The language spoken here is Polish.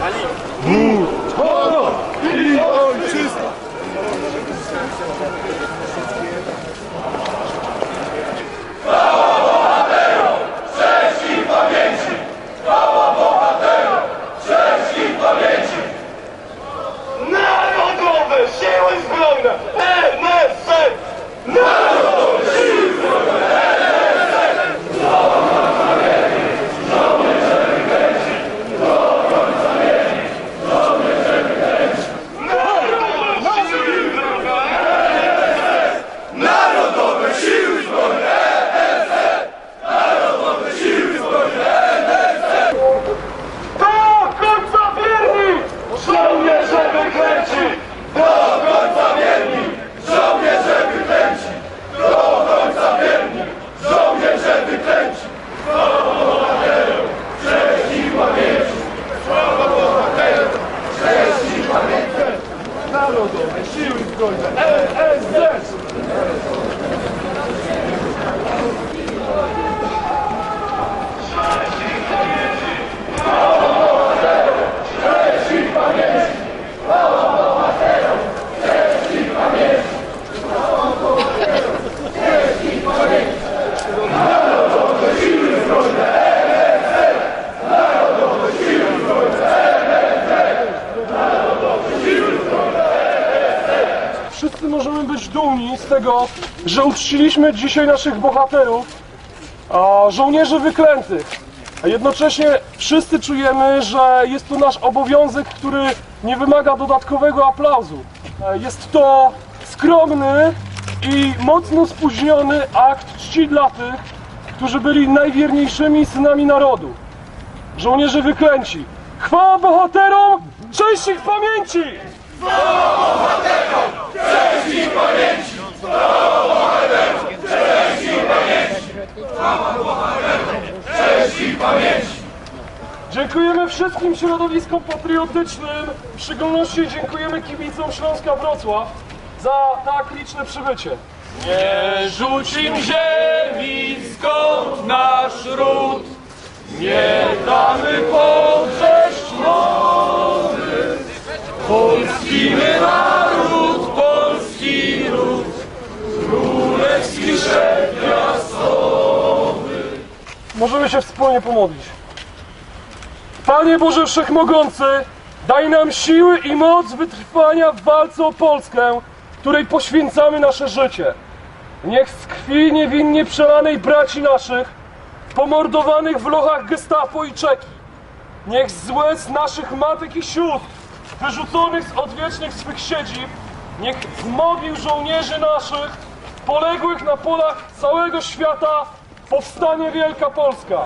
来历 Narodowe Siły Zbrojne ESZ! Wszyscy możemy być dumni z tego, że uczciliśmy dzisiaj naszych bohaterów, a żołnierzy wyklętych. A jednocześnie wszyscy czujemy, że jest to nasz obowiązek, który nie wymaga dodatkowego aplauzu. E, Jest to skromny i mocno spóźniony akt czci dla tych, którzy byli najwierniejszymi synami narodu. Żołnierze wyklęci. Chwała bohaterom! Cześć ich pamięci! Dziękujemy wszystkim środowiskom patriotycznym, w szczególności dziękujemy kibicom Śląska Wrocław za tak liczne przybycie. Nie rzucim ziemi, skąd nasz ród, nie damy. Polski my Się wspólnie pomodlić. Panie Boże Wszechmogący, daj nam siły i moc wytrwania w walce o Polskę, której poświęcamy nasze życie. Niech z krwi niewinnie przelanej braci naszych, pomordowanych w lochach gestapo i czeki, niech z łez naszych matek i sióstr, wyrzuconych z odwiecznych swych siedzib, niech z żołnierzy naszych, poległych na polach całego świata, powstanie Wielka Polska.